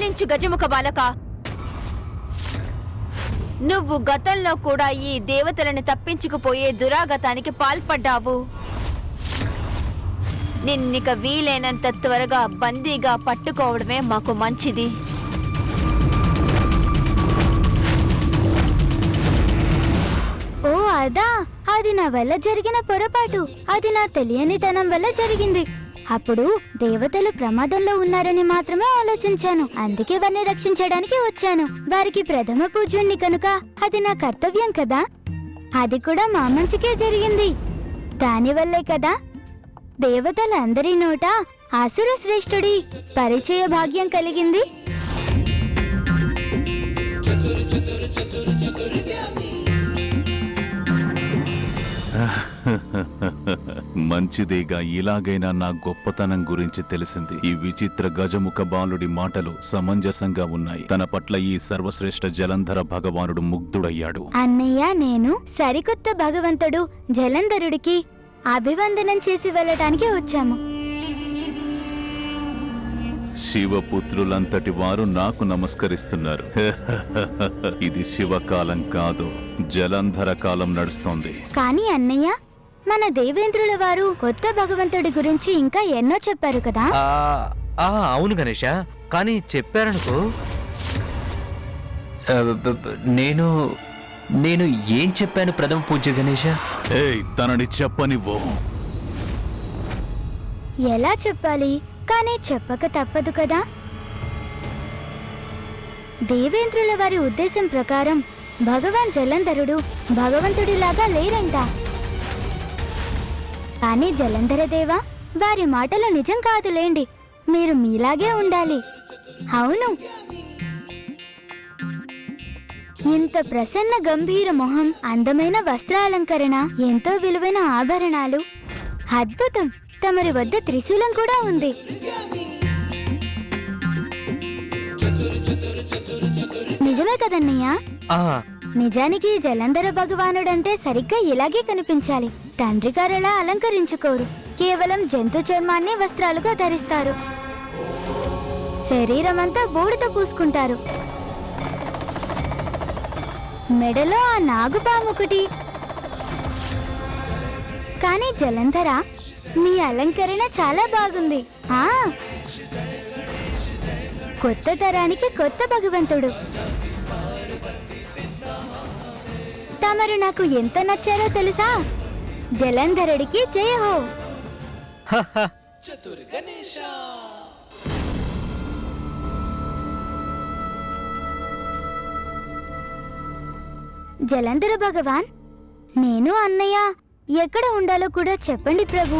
పాలించు గజముఖ బాలక. నువ్వు గతంలో కూడా ఈ దేవతలను తప్పించుకుపోయే దురాగతానికి పాల్పడ్డావు. నిన్నిక వీలైనంత త్వరగా బందీగా పట్టుకోవడమే మాకు మంచిది. ఓ అదా అది నా వల్ల జరిగిన పొరపాటు. అది నా తెలియనితనం వల్ల జరిగింది. అప్పుడు దేవతలు ప్రమాదంలో ఉన్నారని మాత్రమే ఆలోచించాను. అందుకే వారిని రక్షించడానికి వచ్చాను. వారికి ప్రథమ పూజ్యుణ్ణి కనుక అది నా కర్తవ్యం కదా? అది కూడా మా మంచికే జరిగింది. దానివల్లే కదా? దేవతలందరి నోట అసుర శ్రేష్ఠుడి పరిచయ భాగ్యం కలిగింది. మంచిదేగా ఇలాగైనా నా గొప్పతనం గురించి తెలిసింది. ఈ విచిత్ర గజముఖ బాలుడి మాటలు సమంజసంగా ఉన్నాయి. తన పట్ల ఈ సర్వశ్రేష్ఠ జలంధర భగవానుడు ముగ్ధుడయ్యాడు. అన్నయ్య నేను సరికొత్త భగవంతుడు జలంధరుడికి అభివందనం చేసి వెళ్ళటానికి వచ్చాము. శివపుత్రులంతటి వారు నాకు నమస్కరిస్తున్నారు. ఇది శివకాలం కాదు జలంధర కాలం నడుస్తోంది. కానీ అన్నయ్య మన దేవేంద్రుల వారు కొత్త భగవంతుడి గురించి ఇంకా ఎన్నో చెప్పారు కదా. ఆ, ఆ, అవును గణేష. కానీ చెప్పారనుకో. ఆ, బ- బ- నేను నేను ఏం చెప్పాను ప్రథమ పూజ్య గణేష? ఏయ్ తనని చెప్పనివ్వు. ఎలా చెప్పాలి? కానీ చెప్పక తప్పదు కదా. దేవేంద్రుల వారి ఉద్దేశం ప్రకారం భగవాన్ జలంధరుడు భగవంతుడిలాగా లేరంట. కానీ జలంధర దేవా వారి మాటలు నిజం కాదులేండి. మీరు మీలాగే ఉండాలి. అవును. ఇంత ప్రసన్న గంభీర మొహం అందమైన వస్త్రాలంకరణ ఎంతో విలువైన ఆభరణాలు. అద్భుతం. తమరి వద్ద త్రిశూలం కూడా ఉంది. నిజమే కదన్నయ్యా? నిజానికి జలంధర భగవానుడంటే సరిగ్గా ఇలాగే కనిపించాలి. తండ్రి గారలా అలంకరించుకోరు. కేవలం జంతు చర్మాన్ని వస్త్రాలుగా ధరిస్తారు. శరీరమంతా బూడిద పూసుకుంటారు. మెడలో ఆ నాగుపాముకుటి. కానీ జలంధర మీ అలంకరణ చాలా బాగుంది. ఆ! కొత్త తరానికి కొత్త భగవంతుడు. తమరు నాకు ఎంత నచ్చారో తెలుసా? జలంధరుడికి జయ హో. జలంధర భగవాన్ నేను అన్నయ్య ఎక్కడ ఉండాలో కూడా చెప్పండి ప్రభు.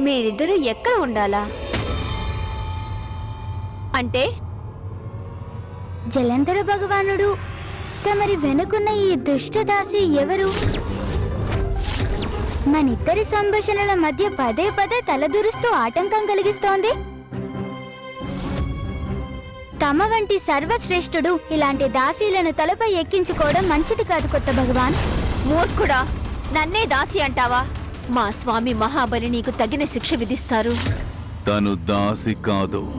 మీరిద్దరూ ఎక్కడ ఉండాలా? అంటే జలంధర భగవానుడు తమరి వెనుకున్న ఈ దుష్టదాసి ఎవరు? మనిద్దరి సంభాషణల మధ్య పదే పదే తలదూరుస్తూ ఆటంకం కలిగిస్తోంది. తమ వంటి సర్వశ్రేష్ఠుడు ఇలాంటి దాసీలను తలపై ఎక్కించుకోవడం మంచిది కాదు కొత్త భగవాన్. మూర్ఖుడా నన్నే దాసి అంటావా? మా స్వామి మహాబలి నీకు తగిన శిక్ష విధిస్తారు. తను దాసి కాదు.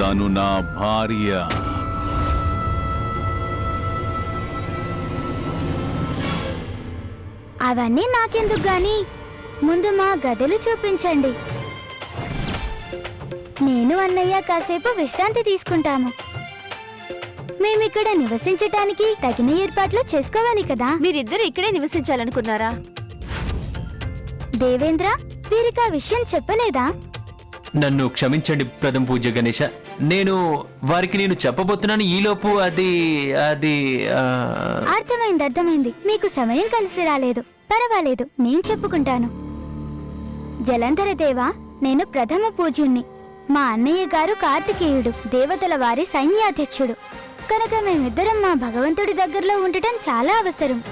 తను నా భార్య. అవన్నీ నాకెందుకు గాని? ముందు మా గదులు చూపించండి. నేను అన్నయ్య కాసేపు విశ్రాంతి తీసుకుంటాము. మేమిక్కడ నివసించటానికి తగిన ఏర్పాట్లు చేసుకోవాలి కదా? మీరిద్దరూ ఇక్కడే నివసించాలనుకున్నారా? దేవేంద్ర వీరికి ఆ విషయం చెప్పలేదా? నన్ను క్షమించండి ప్రథమ పూజ్య గణేష నేను వారికి నేను చెప్పబోతున్నాను ఈలోపు అది అది ఆ, అర్థమైంది అర్థమైంది. మీకు సమయం కలిసి రాలేదు. పర్వాలేదు నేను చెప్పుకుంటాను. జలంధర దేవా నేను ప్రథమ పూజ్యుణ్ణి. మా అన్నయ్య గారు కార్తికేయుడు దేవతల వారి సైన్యాధ్యక్షుడు. కనుక మేమిద్దరం మా భగవంతుడి దగ్గరలో ఉండటం చాలా అవసరం.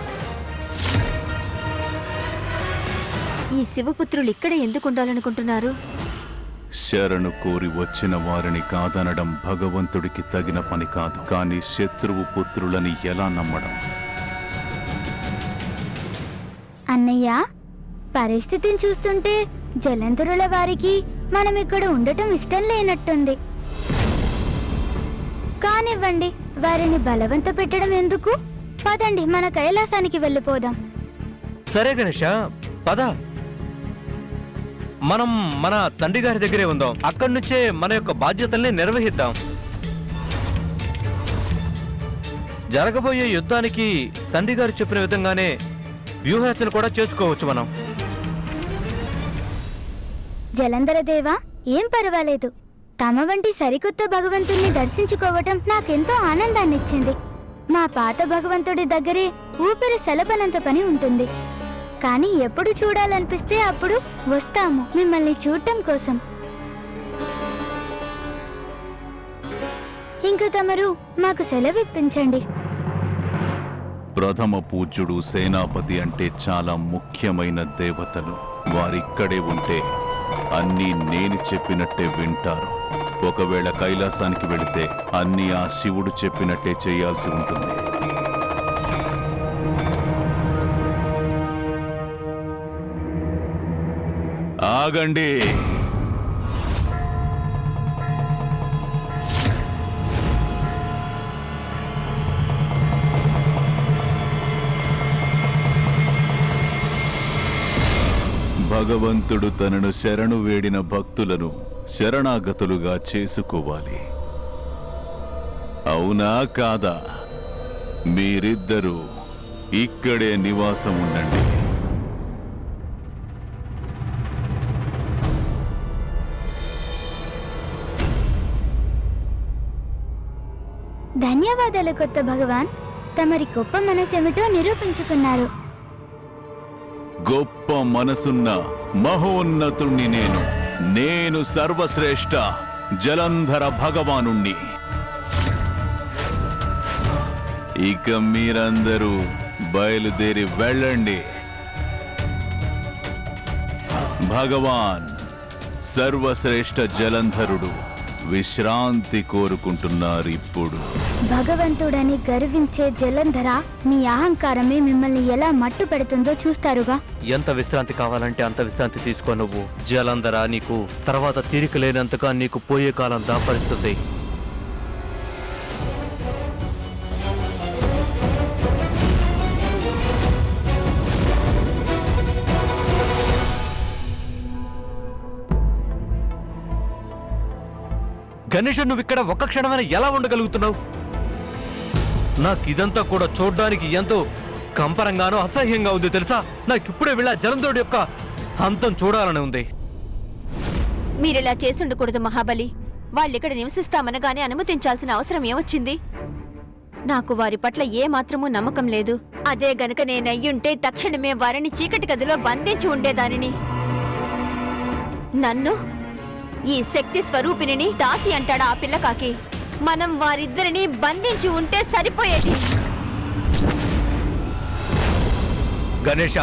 ఈ శివపుత్రులు ఇక్కడే ఎందుకు ఉండాలనుకుంటున్నారు? శరణు కోరి వచ్చిన వారిని కాదనడం భగవంతుడికి తగిన పని కాదు. కానీ శత్రువు పుత్రులని ఎలా నమ్మడం? అన్నయ్య పరిస్థితిని చూస్తుంటే జలంధరుల వారికి మనం ఇక్కడ ఉండటం ఇష్టం లేనట్టుంది. కానివ్వండి వారిని బలవంత పెట్టడం ఎందుకు? పదండి మన కైలాసానికి వెళ్ళిపోదాం. సరే గణేష పద. మనం మన తండ్రి గారి దగ్గరే ఉందాం. అక్కడి నుంచే మన యొక్క బాధ్యతల్ని నిర్వహిద్దాం. జరగబోయే యుద్ధానికి తండ్రి గారు చెప్పిన విధంగానే వ్యూహరచన కూడా చేసుకోవచ్చు మనం. జలంధరదేవా ఏం పర్వాలేదు. తమ వంటి సరికొత్త భగవంతుణ్ణి దర్శించుకోవటం నాకెంతో ఆనందాన్నిచ్చింది. మా పాత భగవంతుడి దగ్గరే ఊపిరి సెలపనంత పని ఉంటుంది. కానీ ఎప్పుడు చూడాలనిపిస్తే అప్పుడు వస్తాము మిమ్మల్ని చూడటం కోసం. ఇంక తమరు మాకు సెలవిప్పించండి. ప్రథమ పూజ్యుడు సేనాపతి అంటే చాలా ముఖ్యమైన దేవతలు. వారిక్కడే ఉంటే అన్నీ నేను చెప్పినట్టే వింటారు. ఒకవేళ కైలాసానికి వెళితే అన్నీ ఆ శివుడు చెప్పినట్టే చేయాల్సి ఉంటుంది. ఆగండి. భగవంతుడు తనను శరణు వేడిన భక్తులను శరణాగతులుగా చేసుకోవాలి. అవునా కాదా? మీరిద్దరూ ఇక్కడే నివాసం ఉండండి. ధన్యవాదాలు కొత్త భగవాన్. తమరి గొప్ప మనసేమిటో నిరూపించుకున్నారు. గొప్ప మనసున్న మహోన్నతుణ్ణి నేను. నేను సర్వశ్రేష్ఠ జలంధర భగవానుణ్ణి. ఇక మీరందరూ బయలుదేరి వెళ్ళండి. భగవాన్ సర్వశ్రేష్ఠ జలంధరుడు. విశ్రాంతి కోరుకుంటున్నారు ఇప్పుడు. భగవంతుడని గర్వించే జలంధర మీ అహంకారమే మిమ్మల్ని ఎలా మట్టు పెడుతుందో చూస్తారుగా. ఎంత విశ్రాంతి కావాలంటే అంత విశ్రాంతి తీసుకో నువ్వు. జలంధర నీకు తర్వాత తీరిక లేనంతగా నీకు పోయే కాలం దాపరిస్తుంది. కనీసం నువ్వు ఇక్కడ ఒక్క క్షణమైన ఎలా ఉండగలుగుతున్నావు? నాకు ఇదంతా కూడా చూడ్డానికి ఎంతో కంపరంగానో అసహ్యంగా ఉంది తెలుసా? నాకు ఇప్పుడే వెళ్ళా జలంధరుడు యొక్క అంతం చూడాలని ఉంది. మీరిలా చేసుండకూడదు మహాబలి. వాళ్ళిక్కడ నివసిస్తామనగానే అనుమతించాల్సిన అవసరం ఏమొచ్చింది? నాకు వారి పట్ల ఏ నమ్మకం లేదు. అదే గనక నేనయ్యుంటే తక్షణమే వారిని చీకటి గదిలో బంధించి ఉండేదానిని. నన్ను ఈ శక్తి స్వరూపిణిని దాసి అంటాడా ఆ పిల్లకాకి మనం వారిద్దరిని బంధించి ఉంటే సరిపోయేది. గణేష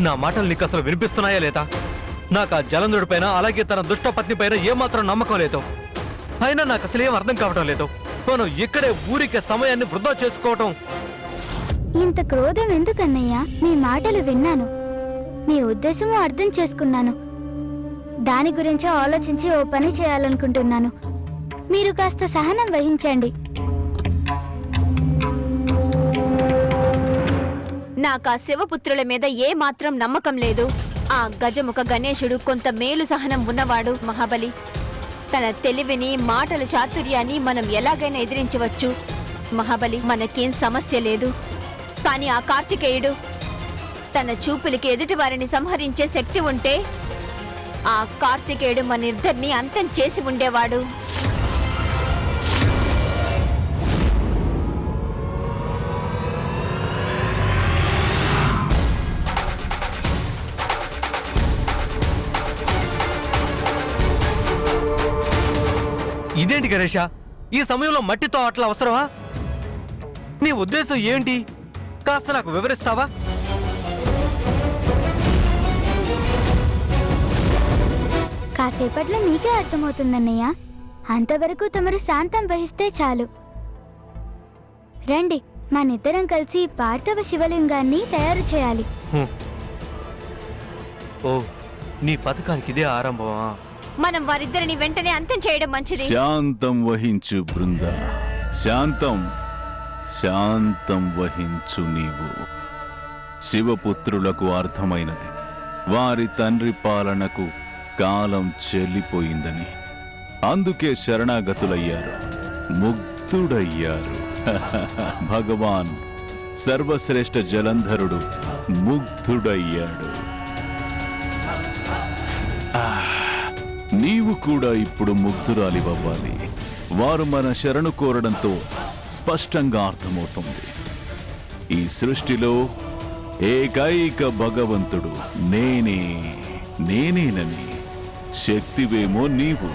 నా మాటలు నీకు అసలు వినిపిస్తున్నాయా లేదా? నాకు ఆ జలంధరుడి పైన అలాగే తన దుష్ట పత్ని పైన ఏమాత్రం నమ్మకం లేదు. అయినా నాకు అసలు ఏం అర్థం కావడం లేదు. మనం ఇక్కడే ఊరికే సమయాన్ని వృధా చేసుకోవటం. ఇంత క్రోధం ఎందుకన్నయ్యా? మీ మాటలు విన్నాను. మీ ఉద్దేశము అర్థం చేసుకున్నాను. దాని గురించి ఆలోచించి ఓ పని చేయాలనుకుంటున్నాను. మీరు కాస్త సహనం వహించండి. నాకు ఆ శివపుత్రుల మీద ఏ మాత్రం నమ్మకం లేదు. ఆ గజముఖ గణేశుడు కొంత మేలు సహనం ఉన్నవాడు మహాబలి. తన తెలివిని మాటల చాతుర్యాన్ని మనం ఎలాగైనా ఎదిరించవచ్చు. మహాబలి మనకేం సమస్య లేదు. కానీ ఆ కార్తికేయుడు తన చూపులకి ఎదుటివారిని సంహరించే శక్తి ఉంటే ఆ కార్తికేయుడు మన ఇద్దరిని అంతం చేసి ఉండేవాడు. ఇదేంటి గణేష? ఈ సమయంలో మట్టితో అట్లా అవసరమా? నీ ఉద్దేశం ఏంటి? కాస్త నాకు వివరిస్తావా? కాసేపట్లో మీకే అర్థమవుతుందన్నయ్య. అంతవరకు తమరు శాంతం వహిస్తే చాలు. రండి మనిద్దరం కలిసి పార్థవ శివలింగాన్ని తయారు చేయాలి. ఓ నీ పథకానికి ఇదే ఆరంభమా? మనం వారిద్దరిని వెంటనే అంతం చేయడం మంచిది. శాంతం వహించు బృంద. శాంతం శాంతం వహించు నీవు. శివపుత్రులకు అర్థమైనది. వారి తండ్రి పాలనకు కాలం చెల్లిపోయిందని. అందుకే శరణాగతులయ్యారు. ముగ్ధుడయ్యారు. భగవాన్ సర్వశ్రేష్ఠ జలంధరుడు ముగ్ధుడయ్యాడు. నీవు కూడా ఇప్పుడు ముగ్ధురాలివ్వాలి వారు మన శరణు కోరడంతో స్పష్టంగా అర్థమవుతుంది. ఈ సృష్టిలో ఏకైక భగవంతుడు నేనే నేనేనని. శక్తివేమో నీవు.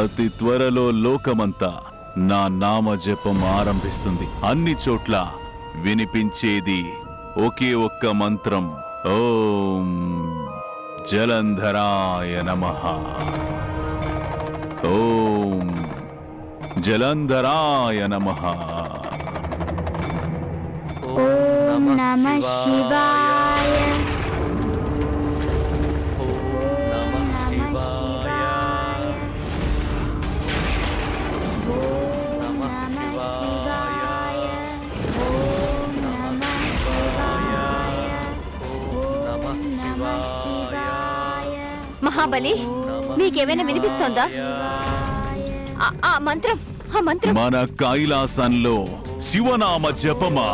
అతి త్వరలో లోకమంతా నా నామ జపం ఆరంభిస్తుంది. అన్ని చోట్ల వినిపించేది ఒకే ఒక్క మంత్రం. ఓం జలంధరాయ నమః. ఓం జలంధరాయ నమః. నమ శివాయ మహాబలి మీకేమైనా వినిపిస్తోందా? ఆ- ఆ మంత్రం ఆ మంత్రం. మన కైలాసంలో శివనామ జపమా?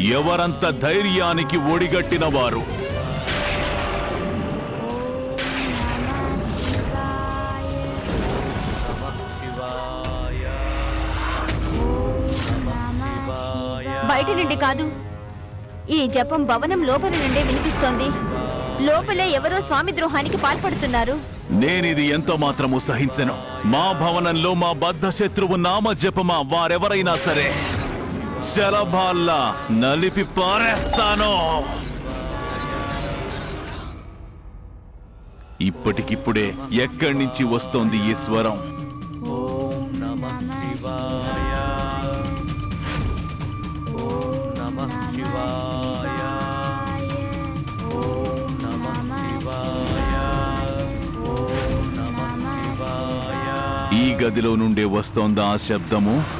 ఎవరంత ధైర్యానికి ఒడిగట్టిన వారు బయట నుండి కాదు. ఈ జపం భవనం లోపల నుండే వినిపిస్తోంది. లోపలే ఎవరో స్వామి ద్రోహానికి పాల్పడుతున్నారు. నేనిది ఎంతో మాత్రము సహించను. మా భవనంలో మా బద్ధ శత్రువు నామ జపమా వారెవరైనా సరే. శలభాల్లా నలిపి పారేస్తాను. ఇప్పటికిప్పుడే ఎక్కడి నుంచి వస్తోంది ఈ స్వరం? ఈ గదిలో నుండే వస్తోందా ఆ శబ్దము?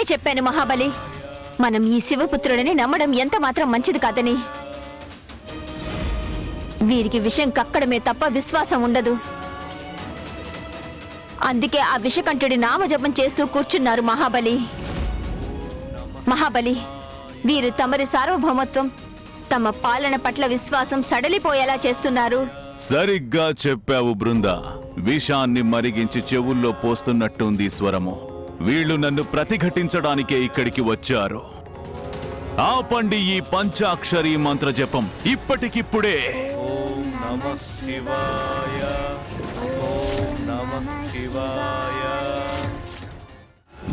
ముందే చెప్పాను మహాబలి. మనం ఈ శివపుత్రుడిని నమ్మడం ఎంత మాత్రం మంచిది కాదని. వీరికి విషయం కక్కడమే తప్ప విశ్వాసం ఉండదు. అందుకే ఆ విషకంఠుడి నామజపం చేస్తూ కూర్చున్నారు మహాబలి. మహాబలి వీరు తమరి సార్వభౌమత్వం తమ పాలన పట్ల విశ్వాసం సడలిపోయేలా చేస్తున్నారు. సరిగ్గా చెప్పావు బృందా. విషాన్ని మరిగించి చెవుల్లో పోస్తున్నట్టుంది స్వరము. వీళ్ళు నన్ను ప్రతిఘటించడానికే ఇక్కడికి వచ్చారు. ఆపండి ఈ పంచాక్షరి మంత్ర జపం ఇప్పటికిప్పుడే.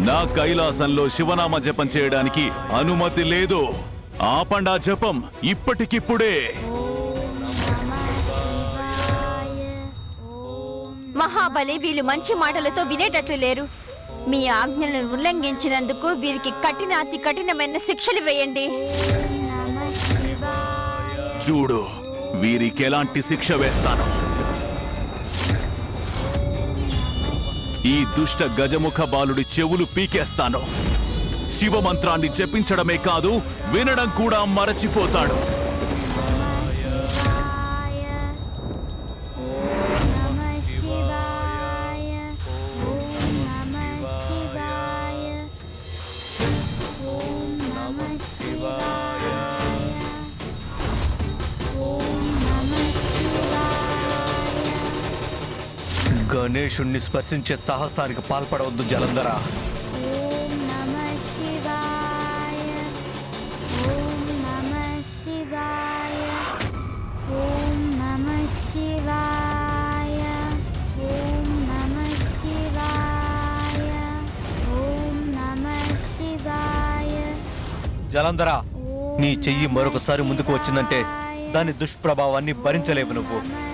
నా కైలాసంలో శివనామ జపం చేయడానికి అనుమతి లేదు. ఆపండా జపం ఇప్పటికిప్పుడే. మహాబలి వీళ్ళు మంచి మాటలతో వినేటట్లు లేరు. మీ ఆజ్ఞలను ఉల్లంఘించినందుకు వీరికి కఠిన అతి కఠినమైన శిక్షలు వేయండి. చూడు వీరికి ఎలాంటి శిక్ష వేస్తాను? ఈ దుష్ట గజముఖ బాలుడి చెవులు పీకేస్తాను. శివమంత్రాన్ని జపించడమే కాదు వినడం కూడా మరచిపోతాడు. గణేశుణ్ణి స్పర్శించే సాహసానికి పాల్పడవద్దు జలంధర. జలంధర నీ చెయ్యి మరొకసారి ముందుకు వచ్చిందంటే దాని దుష్ప్రభావాన్ని భరించలేవు నువ్వు.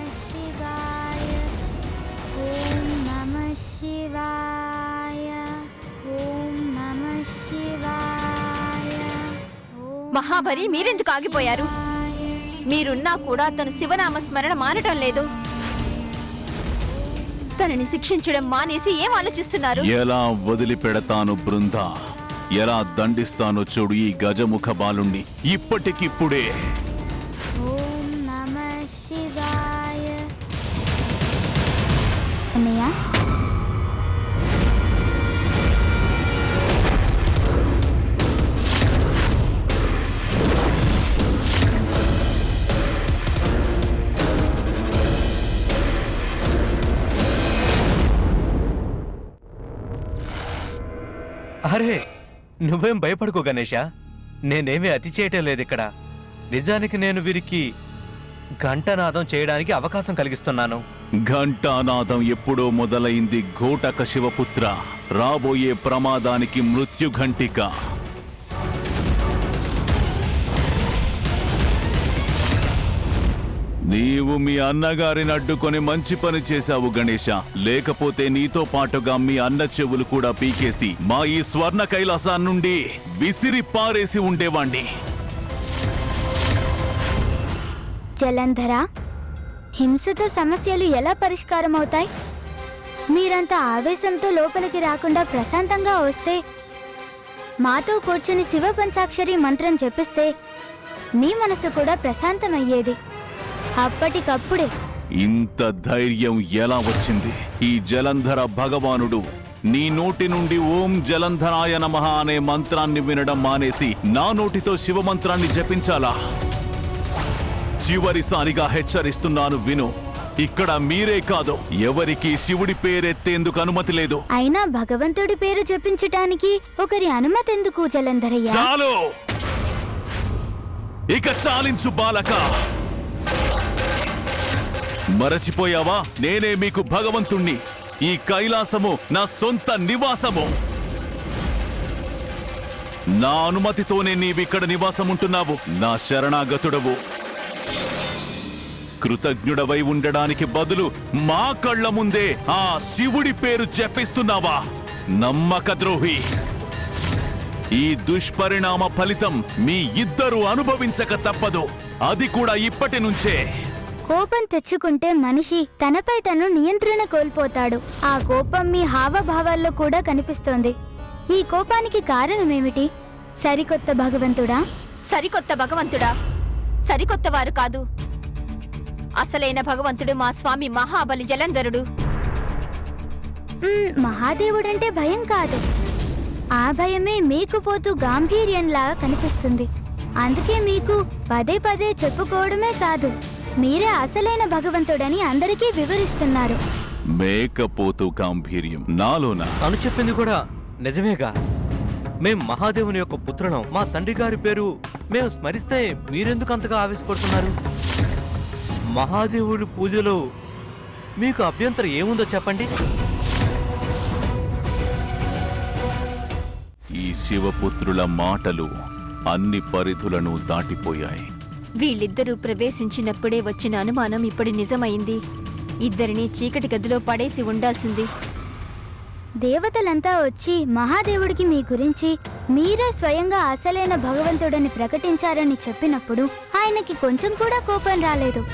మహాబలి మీరెందుకు ఆగిపోయారు? మీరున్నా కూడా తను శివనామ స్మరణ మానటం లేదు. తనని శిక్షించడం మానేసి ఏం ఆలోచిస్తున్నారు? ఎలా వదిలిపెడతాను బృందా? ఎలా దండిస్తానో చూడు ఈ గజముఖ బాలుణ్ణి. ఇప్పటికిప్పుడే అరే నువ్వేం భయపడుకో గణేష. నేనేమీ అతి చేయటం లేదు ఇక్కడ. నిజానికి నేను వీరికి ఘంటనాదం చేయడానికి అవకాశం కలిగిస్తున్నాను. ఘంటానాదం ఎప్పుడో మొదలైంది ఘోటక శివపుత్ర. రాబోయే ప్రమాదానికి మృత్యుఘంటిక. నీవు మీ అన్నగారిని అడ్డుకొని మంచి పని చేశావు గణేష. లేకపోతే నీతో పాటుగా మీ అన్న చెవులు కూడా పీకేసి మా ఈ స్వర్ణ కైలాసాన్ని నుండి విసిరి పారేసి ఉండేవాణ్ణి. జలంధర హింసతో సమస్యలు ఎలా పరిష్కారం అవుతాయి మీరంత ఆవేశంతో లోపలికి రాకుండా ప్రశాంతంగా వస్తే మాతో కూర్చుని శివ పంచాక్షరి మంత్రం చెప్పిస్తే మీ మనసు కూడా ప్రశాంతమయ్యేది. అప్పటికప్పుడే. ఇంత ధైర్యం ఎలా వచ్చింది? ఈ జలంధర భగవానుడు నీ నోటి నుండి ఓం జలంధరాయ నమః అనే మంత్రాన్ని వినడం మానేసి నా నోటితో శివ మంత్రాన్ని జపించాలా? చివరిసారిగా హెచ్చరిస్తున్నాను విను. ఇక్కడ మీరే కాదు ఎవరికి శివుడి పేరెత్తేందుకు అనుమతి లేదు. అయినా భగవంతుడి పేరు జపించటానికి ఒకరి అనుమతి ఎందుకు జలంధరయ్య? చాలు! ఇక చాలించు బాలక! మరచిపోయావా? నేనే మీకు భగవంతుణ్ణి. ఈ కైలాసము నా సొంత నివాసము. నా అనుమతితోనే నీవిక్కడ నివాసం ఉంటున్నావు నా శరణాగతుడవు. కృతజ్ఞుడవై ఉండడానికి బదులు మా కళ్ళ ముందే ఆ శివుడి పేరు చెప్పిస్తున్నావా నమ్మక ద్రోహి. ఈ దుష్పరిణామ ఫలితం మీ ఇద్దరు అనుభవించక తప్పదు. అది కూడా ఇప్పటి నుంచే. కోపం తెచ్చుకుంటే మనిషి తనపై తను నియంత్రణ కోల్పోతాడు. ఆ కోపం మీ హావభావాల్లో కూడా కనిపిస్తోంది. ఈ కోపానికి కారణమేమిటి? సరికొత్త భగవంతుడా? సరికొత్త భగవంతుడా? సరికొత్త వారు కాదు. అసలైన భగవంతుడు మా స్వామి మహాబలి జలంధరుడు. మహాదేవుడంటే భయం కాదు. ఆ భయమే మీకు పోతూ గాంభీర్యంలాగా కనిపిస్తుంది. అందుకే మీకు పదే పదే చెప్పుకోవడమే కాదు. మీరే అసలైన భగవంతుడని అందరికీ వివరిస్తున్నారు. మేకపోతు గాంభీర్యం. నాలోనా. అను చెప్పింది కూడా నిజమేగా. మేం మహాదేవుని యొక్క పుత్రులం. మా తండ్రి గారి పేరు మేము స్మరిస్తే మీరెందుకు అంతగా ఆవేశపడుతున్నారు? మహాదేవుడి పూజలో మీకు అభ్యంతరం ఏముందో చెప్పండి? ఈ శివపుత్రుల మాటలు అన్ని పరిధులను దాటిపోయాయి. వీళ్ళిద్దరూ ప్రవేశించినప్పుడే వచ్చిన అనుమానం ఇప్పుడు నిజమైంది. ఇద్దరిని చీకటి గదిలో పడేసి ఉండాల్సింది. దేవతలంతా వచ్చి మహాదేవుడికి మీ గురించి మీరే స్వయంగా అసలైన భగవంతుడని ప్రకటించారని చెప్పినప్పుడు ఆయనకి కొంచెం కూడా కోపం రాలేదు.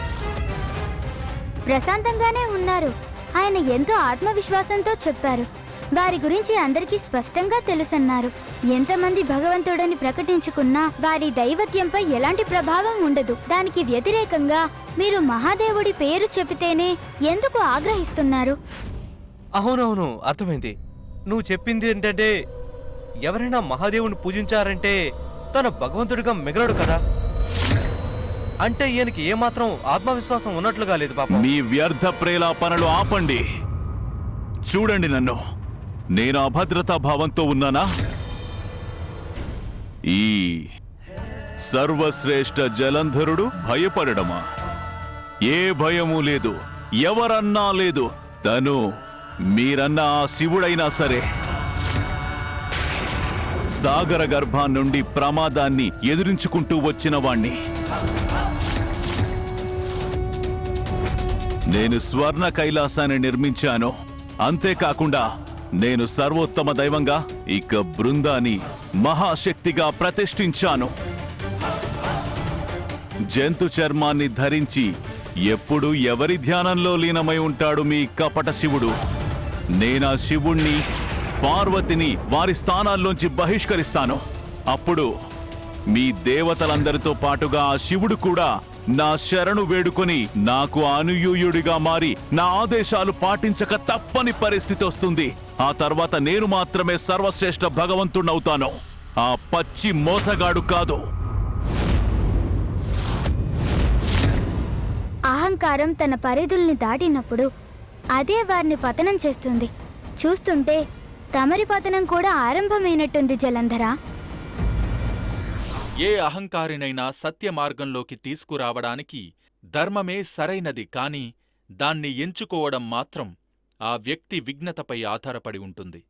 ప్రశాంతంగానే ఉన్నారు. ఆయన ఎంతో ఆత్మవిశ్వాసంతో చెప్పారు. వారి గురించి అందరికీ స్పష్టంగా తెలుసన్నారు. ఎంతమంది భగవంతుడని ప్రకటించుకున్నా వారి దైవత్యంపై ఎలాంటి ప్రభావం ఉండదు. దానికి వ్యతిరేకంగా మీరు మహాదేవుడి పేరు చెబితేనే ఎందుకు ఆగ్రహిస్తున్నారు? అవునవును అర్థమైంది. నువ్వు చెప్పింది ఏంటంటే ఎవరైనా మహాదేవుని పూజించారంటే తన భగవంతుడిగా మిగలడు కదా. అంటే ఈయనకి ఏమాత్రం ఆత్మవిశ్వాసం ఉన్నట్లుగా లేదు పాపం. మీ వ్యర్థ ప్రేలాపనలు ఆపండి. చూడండి నన్ను. నేను అభద్రతా భావంతో ఉన్నానా? ఈ సర్వశ్రేష్ఠ జలంధరుడు భయపడడమా? ఏ భయము లేదు. ఎవరన్నా లేదు. తను మీరన్నా శివుడైనా సరే. సాగర గర్భం నుండి ప్రమాదాన్ని ఎదురించుకుంటూ వచ్చిన వాణ్ణి. నేను స్వర్ణ కైలాసాన్ని నిర్మించాను. అంతేకాకుండా నేను సర్వోత్తమ దైవంగా ఇక బృందాన్ని మహాశక్తిగా ప్రతిష్ఠించాను. జంతు చర్మాన్ని ధరించి ఎప్పుడు ఎవరి ధ్యానంలో లీనమై ఉంటాడు మీ కపట శివుడు. నేనా శివుణ్ణి పార్వతిని వారి స్థానాల్లోంచి బహిష్కరిస్తాను. అప్పుడు మీ దేవతలందరితో పాటుగా ఆ శివుడు కూడా నా శరణు వేడుకొని నాకు అనుయూయుడిగా మారి నా ఆదేశాలు పాటించక తప్పని పరిస్థితి వస్తుంది. ఆ తర్వాత నేను మాత్రమే సర్వశ్రేష్ఠ భగవంతుణ్ణవుతాను. ఆ పచ్చి మోసగాడు కాదు. అహంకారం తన పరిధుల్ని దాటినప్పుడు అదే వారిని పతనం చేస్తుంది. చూస్తుంటే తమరి పతనం కూడా ఆరంభమైనట్టుంది జలంధరా. ఏ అహంకారినైనా సత్య మార్గంలోకి తీసుకురావడానికి ధర్మమే సరైనది కాని దాన్ని ఎంచుకోవడం మాత్రం ఆ వ్యక్తి విఘ్నతపై ఆధారపడి ఉంటుంది.